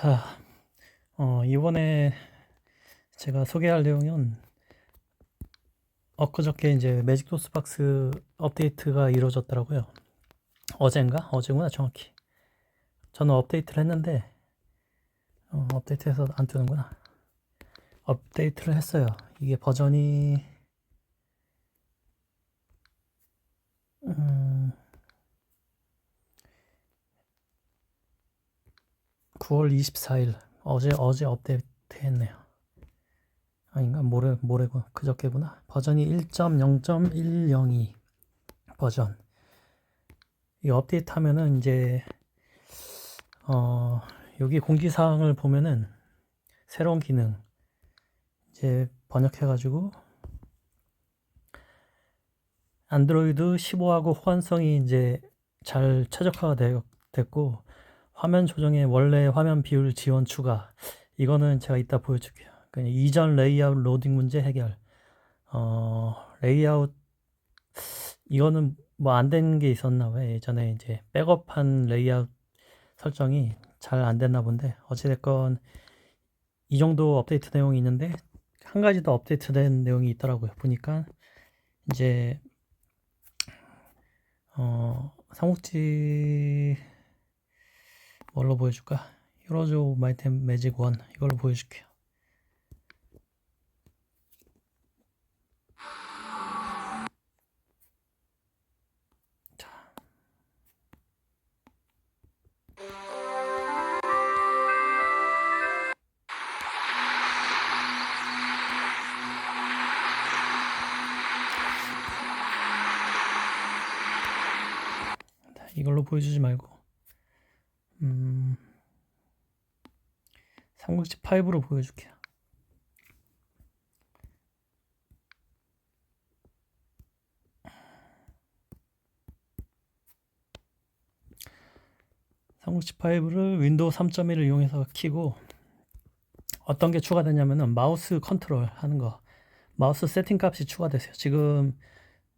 자, 어, 이번에 제가 소개할 내용은 엊그저께 이제 매직 도스 박스 업데이트가 이루어졌더라고요. 어젠가? 어제구나, 정확히. 저는 업데이트를 했는데, 어, 업데이트해서 안 뜨는구나. 업데이트를 했어요. 이게 버전이, 9월 24일 어제 어제 업데이트했네요. 아닌가 모레 모레고 그저께구나. 버전이 1.0.102 버전. 이 업데이트하면은 이제 어 여기 공지 사항을 보면은 새로운 기능 이제 번역해가지고 안드로이드 15하고 호환성이 이제 잘 최적화가 되어- 됐고 화면 조정에 원래 화면 비율 지원 추가 이거는 제가 이따 보여줄게요. 그냥 이전 레이아웃 로딩 문제 해결. 어 레이아웃 이거는 뭐 안 된 게 있었나 봐요. 예전에 이제 백업한 레이아웃 설정이 잘 안 됐나 본데 어찌됐건 이 정도 업데이트 내용이 있는데 한 가지 더 업데이트된 내용이 있더라고요. 보니까 이제 어 삼국지 뭘로 보여줄까? 히로즈 오브 마이템 매직 원 이걸로 보여줄게요. 자. 이걸로 보여주지 말고 음, 삼국지 5로 보여줄게요. 삼국지 5를 윈도우 3.1을 이용해서 키고 어떤 게 추가되냐면은 마우스 컨트롤 하는 거 마우스 세팅 값이 추가됐어요. 지금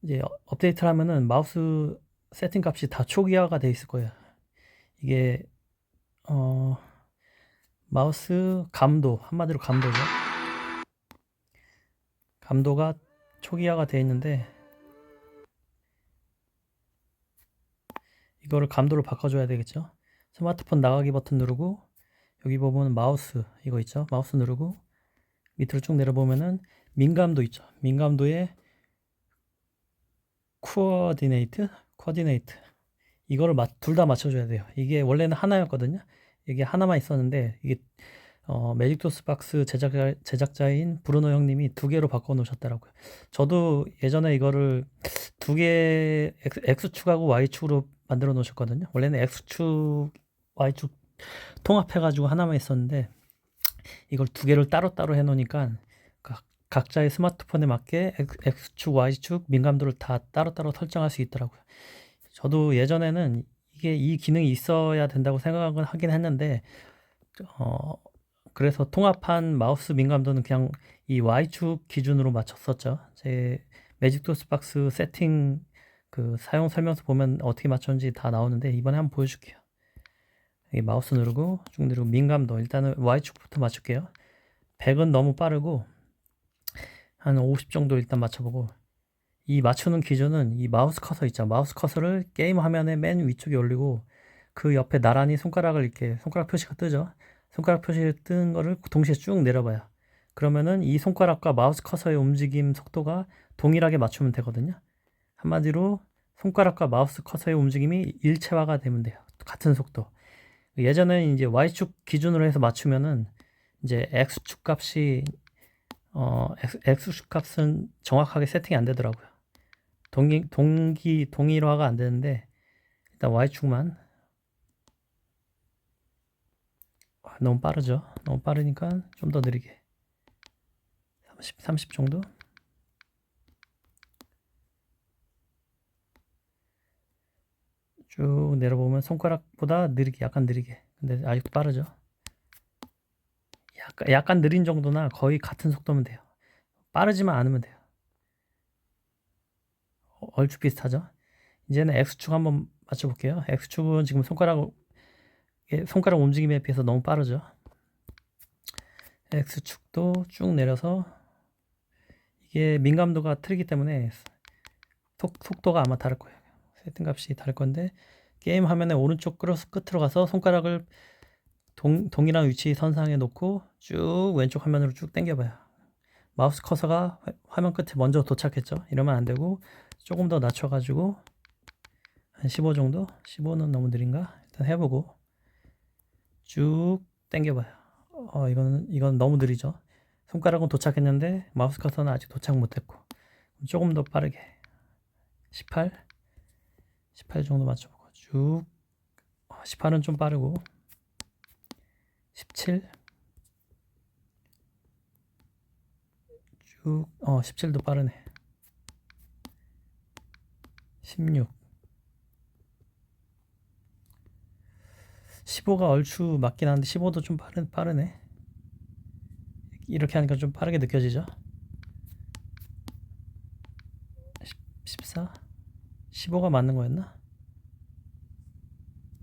이제 업데이트를 하면은 마우스 세팅 값이 다 초기화가 돼 있을 거예요. 이게 어 마우스 감도 한마디로 감도죠. 감도가 초기화가 돼 있는데 이거를 감도로 바꿔줘야 되겠죠. 스마트폰 나가기 버튼 누르고 여기 보면 마우스 이거 있죠. 마우스 누르고 밑으로 쭉 내려보면은 민감도 있죠. 민감도에 코어디네이트, 코어디네이트 이거를 둘 다 맞춰줘야 돼요. 이게 원래는 하나였거든요. 이게 하나만 있었는데 이게 어, 매직도스 박스 제작자, 제작자인 브루노 형님이 두 개로 바꿔 놓으셨더라고요. 저도 예전에 이거를 두 개 X축하고 Y축으로 만들어 놓으셨거든요. 원래는 X축, Y축 통합해가지고 하나만 있었는데 이걸 두 개를 따로따로 해놓으니까 각- 각자의 스마트폰에 맞게 X축, Y축 민감도를 다 따로따로 설정할 수 있더라고요. 저도 예전에는 이게 이 기능이 있어야 된다고 생각은 하긴 했는데 어 그래서 통합한 마우스 민감도는 그냥 이 Y축 기준으로 맞췄었죠. 제 매직도스 박스 세팅 그 사용 설명서 보면 어떻게 맞췄는지 다 나오는데 이번에 한번 보여줄게요. 이 마우스 누르고 쭉 누르고 민감도 일단은 Y축부터 맞출게요. 100은 너무 빠르고 한 50 정도 일단 맞춰보고 이 맞추는 기준은 이 마우스 커서 있죠. 마우스 커서를 게임 화면의 맨 위쪽에 올리고 그 옆에 나란히 손가락을 이렇게 손가락 표시가 뜨죠. 손가락 표시 뜬 거를 동시에 쭉 내려봐요. 그러면은 이 손가락과 마우스 커서의 움직임 속도가 동일하게 맞추면 되거든요. 한마디로 손가락과 마우스 커서의 움직임이 일체화가 되면 돼요. 같은 속도. 예전에 이제 Y축 기준으로 해서 맞추면은 이제 X축 값이 어 X축 값은 정확하게 세팅이 안 되더라고요. 동기 동기 동일화가 안 되는데 일단 Y축만. 아, 너무 빠르죠. 너무 빠르니까 좀 더 느리게. 30 30 정도. 쭉 내려보면 손가락보다 느리게 약간 느리게. 근데 아직도 빠르죠? 약간, 약간 느린 정도나 거의 같은 속도면 돼요. 빠르지만 않으면 돼요. 어, 얼추 비슷하죠 이제는 X축 한번 맞춰볼게요 X축은 지금 손가락 이게 손가락 움직임에 비해서 너무 빠르죠. X축도 쭉 내려서 이게 민감도가 틀리기 때문에 속, 속도가 아마 다를 거예요. 세팅 값이 다를 건데 게임 화면의 오른쪽 끝으로 가서 손가락을 동, 동일한 위치 선상에 놓고 쭉 왼쪽 화면으로 쭉 당겨봐요. 마우스 커서가 화면 끝에 먼저 도착했죠. 이러면 안 되고 조금 더 낮춰가지고 한 15 정도? 15는 너무 느린가? 일단 해보고 쭉 당겨봐요. 어, 이건, 이건 너무 느리죠. 손가락은 도착했는데 마우스 커서는 아직 도착 못했고 조금 더 빠르게 18 18 정도 맞춰보고 쭉 18은 어, 좀 빠르고 17 쭉, 어, 17도 빠르네. 16 15가 얼추 맞긴 한데 15도 좀 빠르, 빠르네. 이렇게 하니까 좀 빠르게 느껴지죠? 14? 15가 맞는 거였나?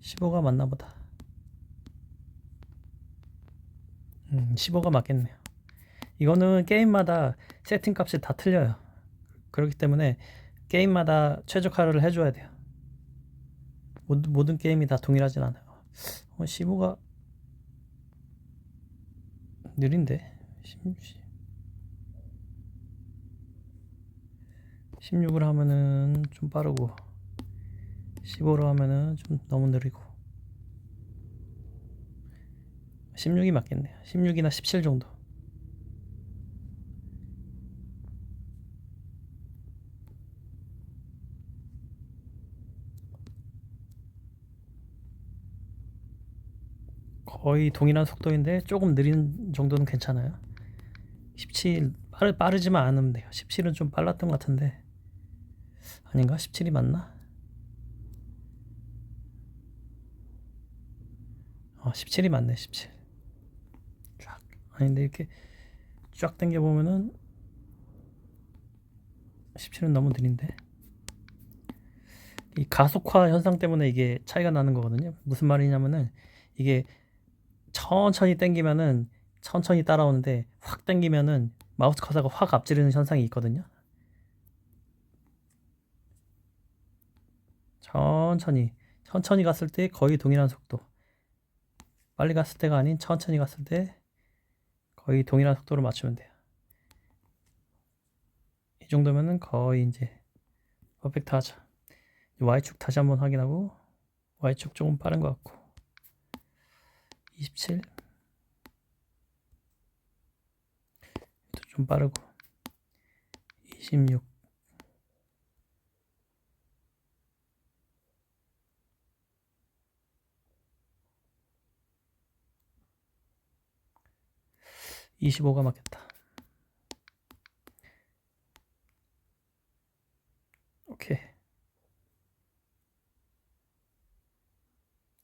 15가 맞나 보다. 음, 15가 맞겠네요. 이거는 게임마다 세팅 값이 다 틀려요. 그렇기 때문에 게임마다 최적화를 해줘야 돼요. 모든, 모든 게임이 다 동일하진 않아요. 어, 15가 느린데? 16을 하면은 좀 빠르고 15로 하면은 좀 너무 느리고. 16이 맞겠네요. 16이나 17 정도 거의 동일한 속도인데 조금 느린 정도는 괜찮아요. 17 빠르, 빠르지만 않으면 돼요. 17은 좀 빨랐던 것 같은데. 아닌가? 17이 맞나? 어, 17이 맞네 17 쫙. 아닌데 이렇게 쫙 당겨 보면은 17은 너무 느린데. 이 가속화 현상 때문에 이게 차이가 나는 거거든요. 무슨 말이냐면은 이게 천천히 당기면은 천천히 따라오는데 확 당기면은 마우스 커서가 확 앞지르는 현상이 있거든요. 천천히 천천히 갔을 때 거의 동일한 속도 빨리 갔을 때가 아닌 천천히 갔을 때 거의 동일한 속도로 맞추면 돼요. 이 정도면은 거의 이제 퍼펙트 하죠. Y축 다시 한번 확인하고 Y축 조금 빠른 것 같고 27. 좀 빠르고 26 25가 맞겠다. 오케이.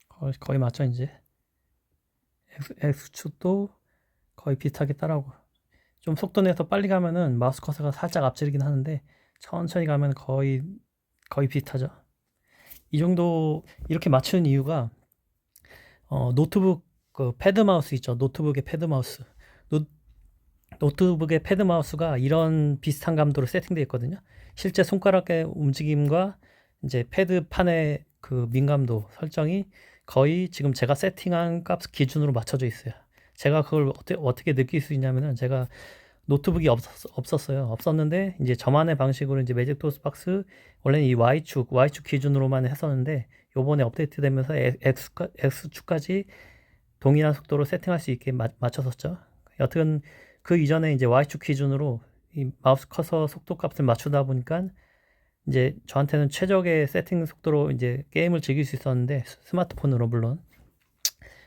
거의, 거의 맞죠, 이제? X축도 거의 비슷하게 따라오고 좀 속도 내서 빨리 가면은 마우스 커서가 살짝 앞지르긴 하는데 천천히 가면 거의 거의 비슷하죠. 이 정도 이렇게 맞추는 이유가 어, 노트북 그 패드 마우스 있죠. 노트북의 패드 마우스. 노, 노트북의 패드 마우스가 이런 비슷한 감도로 세팅되어 있거든요. 실제 손가락의 움직임과 이제 패드 판의 그 민감도 설정이 거의 지금 제가 세팅한 값 기준으로 맞춰져 있어요. 제가 그걸 어떻게, 어떻게 느낄 수 있냐면은 제가 노트북이 없었, 없었어요. 없었는데 이제 저만의 방식으로 이제 매직 도스 박스 원래는 이 Y축, Y축 기준으로만 했었는데 요번에 업데이트 되면서 X, X축까지 동일한 속도로 세팅할 수 있게 마, 맞춰섰죠. 여튼 그 이전에 이제 Y축 기준으로 이 마우스 커서 속도 값을 맞추다 보니까 이제 저한테는 최적의 세팅 속도로 이제 게임을 즐길 수 있었는데 스마트폰으로 물론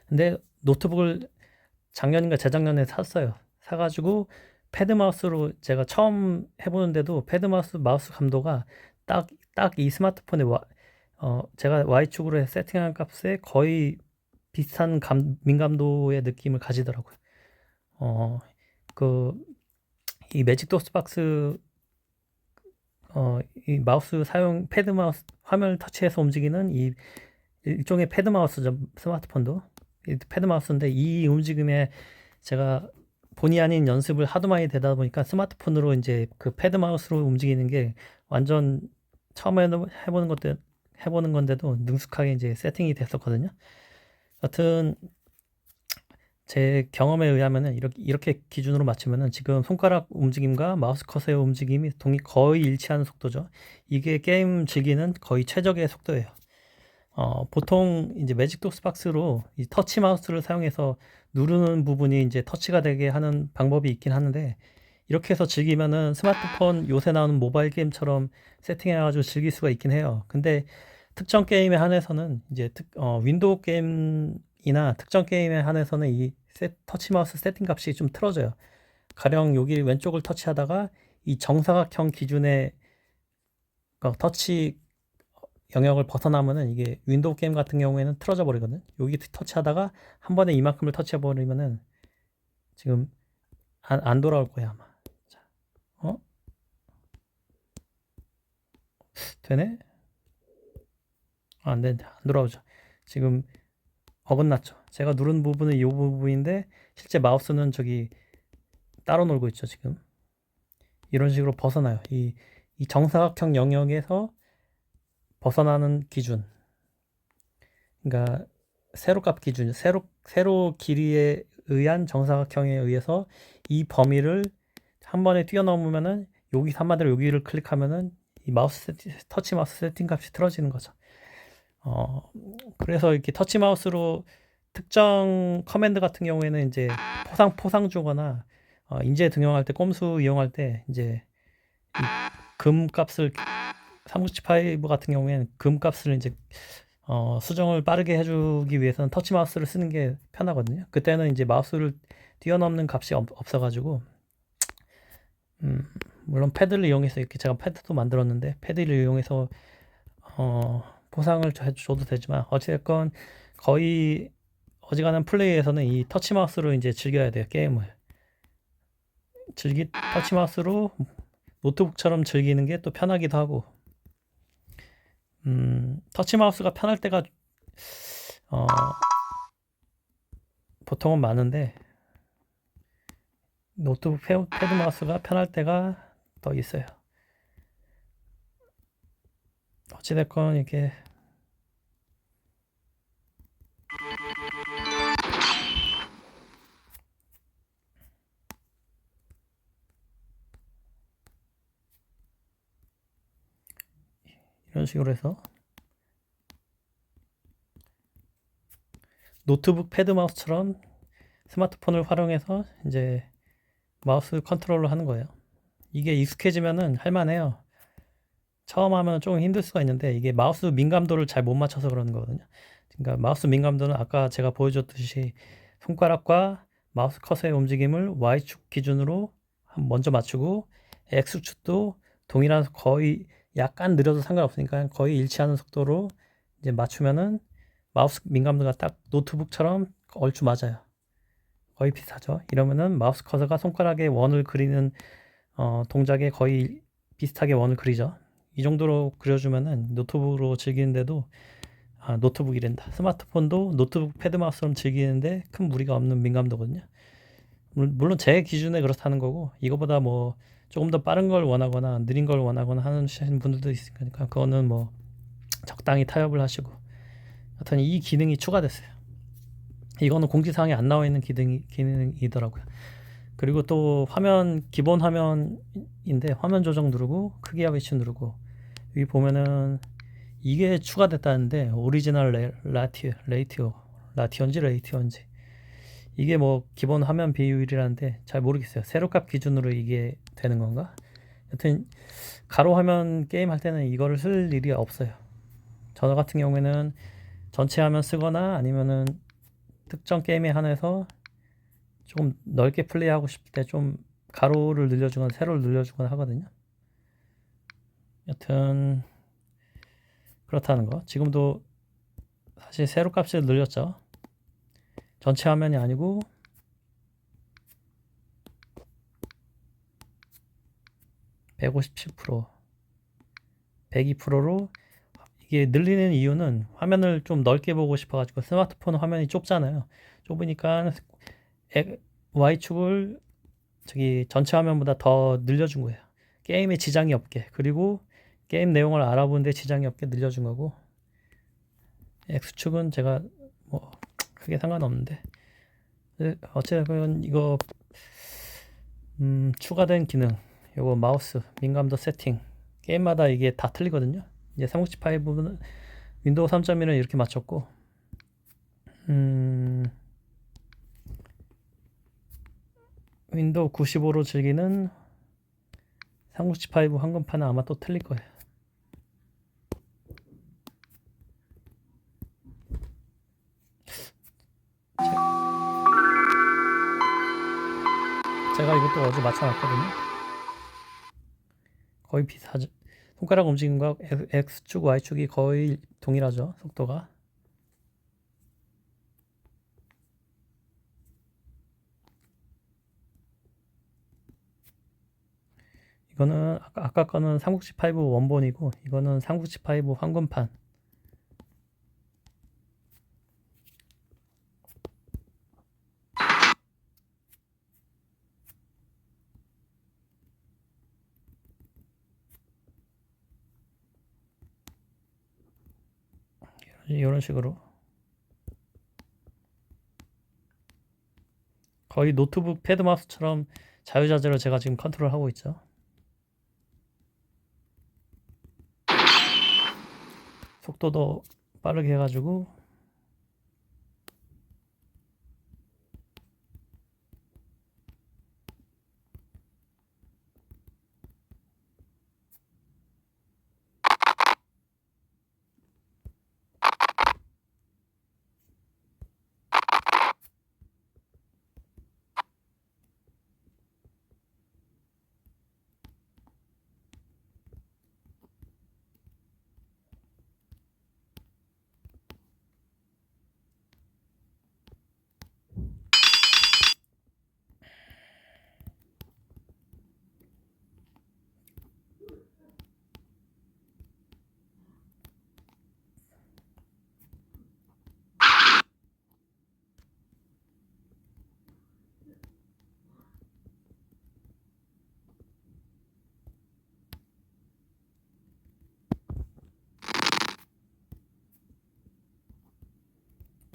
근데 노트북을 작년인가 재작년에 샀어요 사가지고 패드 마우스로 제가 처음 해보는데도 패드 마우스 마우스 감도가 딱 딱 이 스마트폰에 와, 어, 제가 Y축으로 세팅한 값에 거의 비슷한 감, 민감도의 느낌을 가지더라고요. 어, 그, 이 매직 도스 박스 어, 이 마우스 사용 패드 마우스 화면을 터치해서 움직이는 이 일종의 패드 마우스죠. 스마트폰도. 이 패드 마우스인데 이 움직임에 제가 본의 아닌 연습을 하도 많이 되다 보니까 스마트폰으로 이제 그 패드 마우스로 움직이는 게 완전 처음에 해보는 것도 해보는 건데도 능숙하게 이제 세팅이 됐었거든요. 여튼 제 경험에 의하면은 이렇게, 이렇게 기준으로 맞추면은 지금 손가락 움직임과 마우스 컷의 움직임이 동이 거의 일치하는 속도죠. 이게 게임 즐기는 거의 최적의 속도예요. 어, 보통 이제 매직 독스박스로 이 터치 마우스를 사용해서 누르는 부분이 이제 터치가 되게 하는 방법이 있긴 하는데 이렇게 해서 즐기면은 스마트폰 요새 나오는 모바일 게임처럼 세팅해가지고 즐길 수가 있긴 해요. 근데 특정 게임에 한해서는 이제 특, 어, 윈도우 게임 이나 특정 게임에 한해서는 이 세, 터치 마우스 세팅 값이 좀 틀어져요. 가령 여기 왼쪽을 터치하다가 이 정사각형 기준의 어, 터치 영역을 벗어나면은 이게 윈도우 게임 같은 경우에는 틀어져 버리거든. 여기 터치하다가 한 번에 이만큼을 터치해 버리면은 지금 안, 안 돌아올 거야 아마. 자, 어? 되네? 아, 안 된다. 안 돌아오죠. 지금 어긋났죠. 제가 누른 부분은 이 부분인데 실제 마우스는 저기 따로 놀고 있죠, 지금. 이런 식으로 벗어나요. 이, 이 정사각형 영역에서 벗어나는 기준. 그러니까 세로값 기준, 세로 세로 길이에 의한 정사각형에 의해서 이 범위를 한 번에 뛰어넘으면은 여기 한마디로 여기를 클릭하면은 이 마우스 세팅, 터치 마우스 세팅 값이 틀어지는 거죠. 어, 그래서 이렇게 터치 마우스로 특정 커맨드 같은 경우에는 이제 포상 포상 주거나 어, 인재 등용할 때 꼼수 이용할 때 이제 금 값을 365 같은 경우에는 금 값을 이제 어, 수정을 빠르게 해주기 위해서는 터치 마우스를 쓰는 게 편하거든요. 그때는 이제 마우스를 뛰어넘는 값이 없, 없어가지고 음, 물론 패드를 이용해서 이렇게 제가 패드도 만들었는데 패드를 이용해서 어, 보상을 줘도 되지만 어찌됐건 거의 어지간한 플레이에서는 이 터치 마우스로 이제 즐겨야 돼요 게임을 즐기 터치 마우스로 노트북처럼 즐기는 게 또 편하기도 하고 음, 터치 마우스가 편할 때가 어, 보통은 많은데 노트북 패드 마우스가 편할 때가 더 있어요. 어찌됐건 이게 이런 식으로 해서 노트북 패드 마우스처럼 스마트폰을 활용해서 이제 마우스 컨트롤을 하는 거예요. 이게 익숙해지면은 할만해요. 처음 하면 조금 힘들 수가 있는데 이게 마우스 민감도를 잘 못 맞춰서 그러는 거거든요. 그러니까 마우스 민감도는 아까 제가 보여줬듯이 손가락과 마우스 컷의 움직임을 Y축 기준으로 먼저 맞추고 X축도 동일한 거의 약간 느려도 상관없으니까 거의 일치하는 속도로 이제 맞추면은 마우스 민감도가 딱 노트북처럼 얼추 맞아요. 거의 비슷하죠. 이러면은 마우스 커서가 손가락에 원을 그리는 어, 동작에 거의 비슷하게 원을 그리죠. 이 정도로 그려주면은 노트북으로 즐기는데도 아, 노트북이랜다. 스마트폰도 노트북 패드 마우스처럼 즐기는데 큰 무리가 없는 민감도거든요. 물론 제 기준에 그렇다는 거고 이거보다 뭐 조금 더 빠른 걸 원하거나 느린 걸 원하거나 하는 분들도 있으니까 그거는 뭐 적당히 타협을 하시고 하여튼 이 기능이 추가됐어요. 이거는 공지사항에 안 나와 있는 기능이, 기능이더라고요. 그리고 또 화면 기본 화면인데 화면 조정 누르고 크기와 위치 누르고 여기 보면은 이게 추가됐다는데 오리지널 레, 라티 레이티오 라티온지 레이티온지 이게 뭐 기본 화면 비율이라는데 잘 모르겠어요. 세로값 기준으로 이게 되는 건가? 여튼 가로 화면 게임 할 때는 이거를 쓸 일이 없어요. 저 같은 경우에는 전체 화면 쓰거나 아니면은 특정 게임에 한해서 조금 넓게 플레이하고 싶을 때 좀 가로를 늘려주거나 세로를 늘려주거나 하거든요. 여튼 그렇다는 거. 지금도 사실 세로 값을 늘렸죠. 전체 화면이 아니고 (157% 102%로 이게 늘리는 이유는 화면을 좀 넓게 보고 싶어가지고 스마트폰 화면이 좁잖아요. 좁으니까 에- Y축을 저기 전체 화면보다 더 늘려준 거예요. 게임에 지장이 없게. 그리고 게임 내용을 알아보는데 지장이 없게 늘려준 거고 X축은 제가 뭐 크게 상관없는데 네, 어쨌든 이거 음, 추가된 기능 요거 마우스 민감도 세팅 게임마다 이게 다 틀리거든요. 이제 삼국지 5는 윈도우 3.1은 이렇게 맞췄고 음, 윈도우 95로 즐기는 삼국지 5 한글판은 아마 또 틀릴 거예요. 제가 이것도 어제 맞춰놨거든요. 거의 비슷하죠. 손가락 움직임과 X축, Y축이 거의 동일하죠. 속도가. 이거는 아까, 아까 거는 삼국지 5 원본이고 이거는 삼국지 5 황금판. 이런 식으로 거의 노트북 패드 마우스처럼 자유자재로 제가 지금 컨트롤 하고 있죠. 속도도 빠르게 해가지고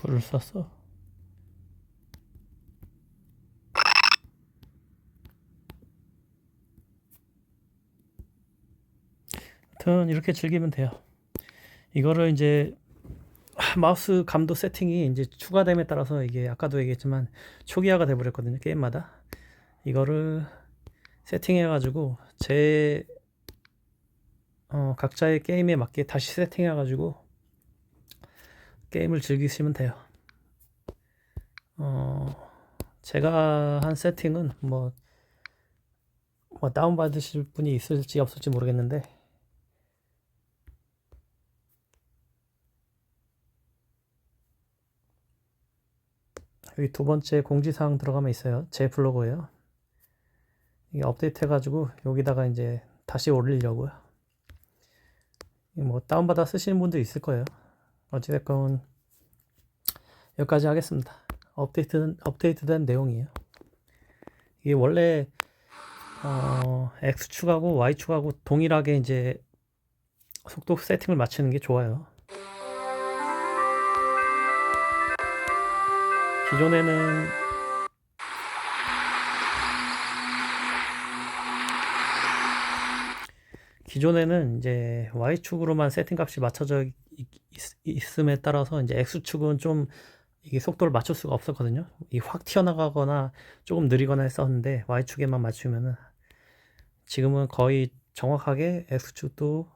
불을 쐈어. 하여튼 이렇게 즐기면 돼요. 이거를 이제 마우스 감도 세팅이 이제 추가됨에 따라서 이게 아까도 얘기했지만 초기화가 돼 버렸거든요. 게임마다. 이거를 세팅해 가지고 제 어, 각자의 게임에 맞게 다시 세팅해 가지고 게임을 즐기시면 돼요. 어, 제가 한 세팅은 뭐, 뭐 다운받으실 분이 있을지 없을지 모르겠는데, 여기 두 번째 공지사항 들어가면 있어요. 제 블로그예요. 이게 업데이트 해가지고 여기다가 이제 다시 올리려고요. 뭐 다운받아 쓰시는 분도 있을 거예요. 어찌됐건 여기까지 하겠습니다. 업데이트 업데이트된 내용이에요. 이게 원래 어, X축하고 Y축하고 동일하게 이제 속도 세팅을 맞추는 게 좋아요. 기존에는 기존에는 이제 Y축으로만 세팅 값이 맞춰져 있, 있, 음에 따라서 이제 X축은 좀 이게 속도를 맞출 수가 없었거든요. 이 확 튀어나가거나 조금 느리거나 했었는데 Y축에만 맞추면은 지금은 거의 정확하게 X축도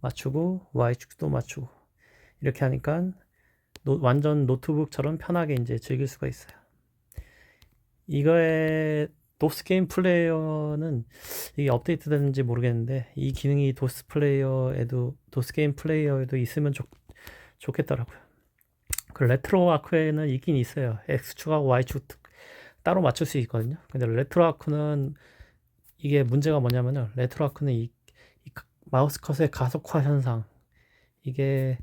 맞추고 Y축도 맞추고 이렇게 하니까 노, 완전 노트북처럼 편하게 이제 즐길 수가 있어요. 이거에 도스 게임 플레이어는 이게 업데이트 됐는지 모르겠는데 이 기능이 도스 플레이어에도 도스 게임 플레이어에도 있으면 좋, 좋겠더라고요. 그 레트로 아크에는 있긴 있어요. X축하고 Y축 따로 맞출 수 있거든요. 근데 레트로 아크는 이게 문제가 뭐냐면요. 레트로 아크는 이, 이 마우스 컷의 가속화 현상 이게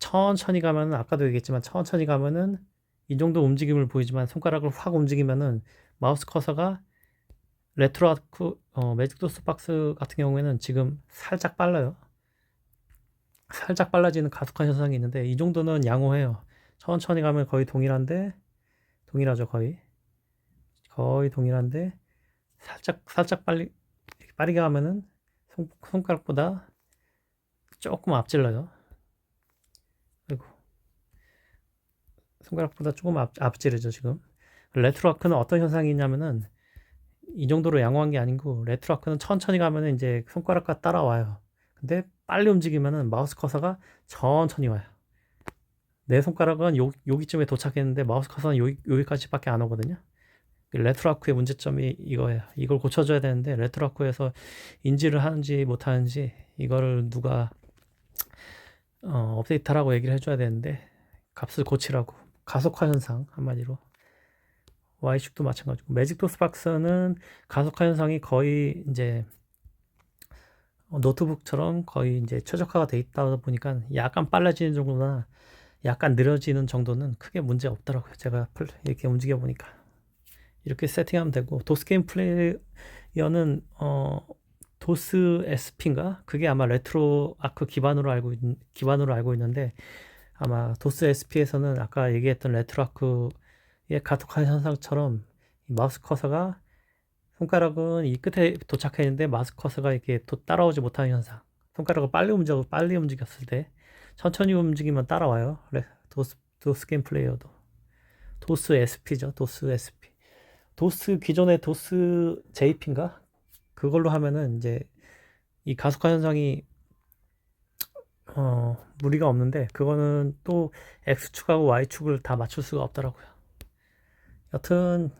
천천히 가면은 아까도 얘기했지만 천천히 가면은 이 정도 움직임을 보이지만 손가락을 확 움직이면은 마우스 커서가 레트로 아크 어, 매직 도스 박스 같은 경우에는 지금 살짝 빨라요. 살짝 빨라지는 가속화 현상이 있는데 이 정도는 양호해요. 천천히 가면 거의 동일한데 동일하죠 거의 거의 동일한데 살짝 살짝 빨리 빠르게 가면은 손, 손가락보다 조금 앞질러요. 아이고 손가락보다 조금 앞, 앞지르죠 지금. 레트로아크는 어떤 현상이 있냐면은 이 정도로 양호한 게 아니고 레트로아크는 천천히 가면은 이제 손가락과 따라와요. 근데 빨리 움직이면은 마우스 커서가 천천히 와요. 내 손가락은 요, 여기쯤에 도착했는데 마우스 커서는 여기, 여기까지밖에 안 오거든요. 레트로아크의 문제점이 이거예요. 이걸 고쳐줘야 되는데 레트로아크에서 인지를 하는지 못하는지 이거를 누가 어, 업데이트하라고 얘기를 해줘야 되는데 값을 고치라고 가속화 현상 한마디로 Y축도 마찬가지고 매직도스 박스는 가속화 현상이 거의 이제 어, 노트북처럼 거의 이제 최적화가 돼 있다 보니까 약간 빨라지는 정도나 약간 느려지는 정도는 크게 문제 없더라고요. 제가 플- 이렇게 움직여 보니까 이렇게 세팅하면 되고 도스 게임 플레이어는 어 도스 SP인가? 그게 아마 레트로 아크 기반으로 알고 있, 기반으로 알고 있는데 아마 도스 SP에서는 아까 얘기했던 레트로 아크 의 가속화 현상처럼 이 마우스 커서가 손가락은 이 끝에 도착했는데 마우스 커서가 이렇게 또 따라오지 못하는 현상. 손가락을 빨리 움직여 빨리 움직였을 때 천천히 움직이면 따라와요. 레- 도스 도스 게임 플레이어도 도스 SP죠. 도스 SP. 도스 기존의 도스 JP인가? 그걸로 하면은 이제 이 가속화 현상이 어 무리가 없는데 그거는 또 X축하고 Y축을 다 맞출 수가 없더라고요. 여튼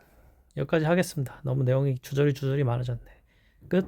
여기까지 하겠습니다. 너무 내용이 주저리 주저리 많아졌네. 끝.